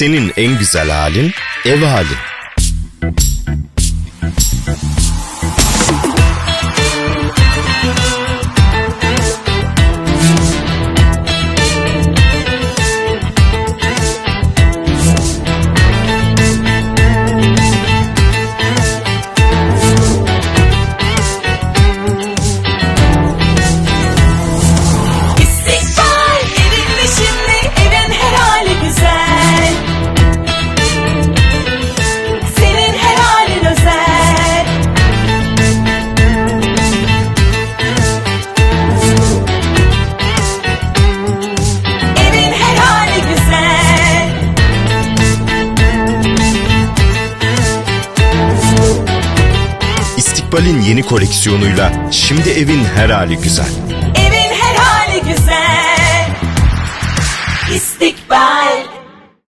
Senin en güzel halin ev halin. İstikbal'in yeni koleksiyonuyla şimdi evin her hali güzel. Evin her hali güzel İstikbal